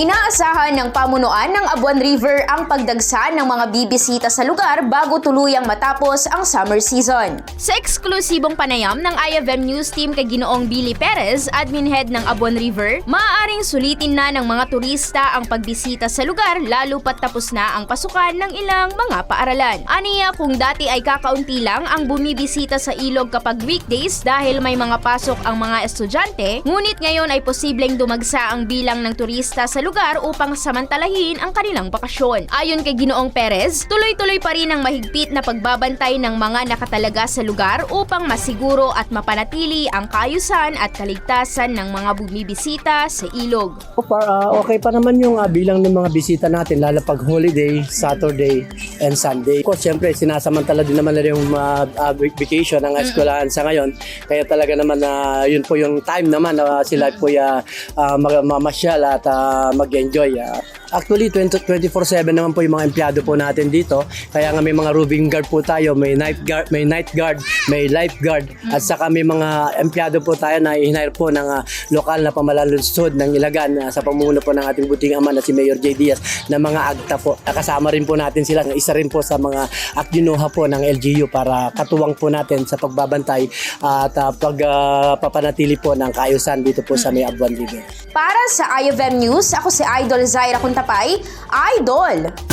Inaasahan ng pamunuan ng Abuan River ang pagdagsa ng mga bibisita sa lugar bago tuluyang matapos ang summer season. Sa eksklusibong panayam ng IFM News Team kay Ginoong Billy Perez, admin head ng Abuan River, maaaring sulitin na ng mga turista ang pagbisita sa lugar lalo pat tapos na ang pasukan ng ilang mga paaralan. Aniya kung dati ay kakaunti lang ang bumibisita sa ilog kapag weekdays dahil may mga pasok ang mga estudyante, ngunit ngayon ay posibleng dumagsa ang bilang ng turista sa lugar upang samantalahin ang kanilang bakasyon. Ayon kay Ginoong Perez, tuloy-tuloy pa rin ang mahigpit na pagbabantay ng mga nakatalaga sa lugar upang masiguro at mapanatili ang kaayusan at kaligtasan ng mga bumibisita sa ilog. Ah, okay pa naman yung ah, bilang ng mga bisita natin, lalo pag holiday, Saturday, and Sunday. Of course, syempre, sinasamantala din naman nila yung ah, ah, vacation ng eskwelahan sa ngayon. Kaya talaga naman na yun po yung time naman na sila po ya ah, mag- mamasyal at mag-enjoy. ah. Actually, 20 24/7 naman po yung mga empleyado po natin dito. Kaya nga may mga roving guard po tayo, may night guard, may night guard, may lifeguard at saka may mga empleyado po tayo na i-hire po ng ah, lokal na pamalalunsod ng Ilagan ah, sa pamumuno po ng ating buting ama na si Mayor J. Diaz na mga agta po. Nakasama rin po natin sila, isa rin po sa mga akdinuha po ng LGU para katuwang po natin sa pagbabantay at ah, pagpapanatili po ng kaayusan dito po sa May Abuan River. Para sa IFM News, ako si Idol Zaira Kuntapay, Idol!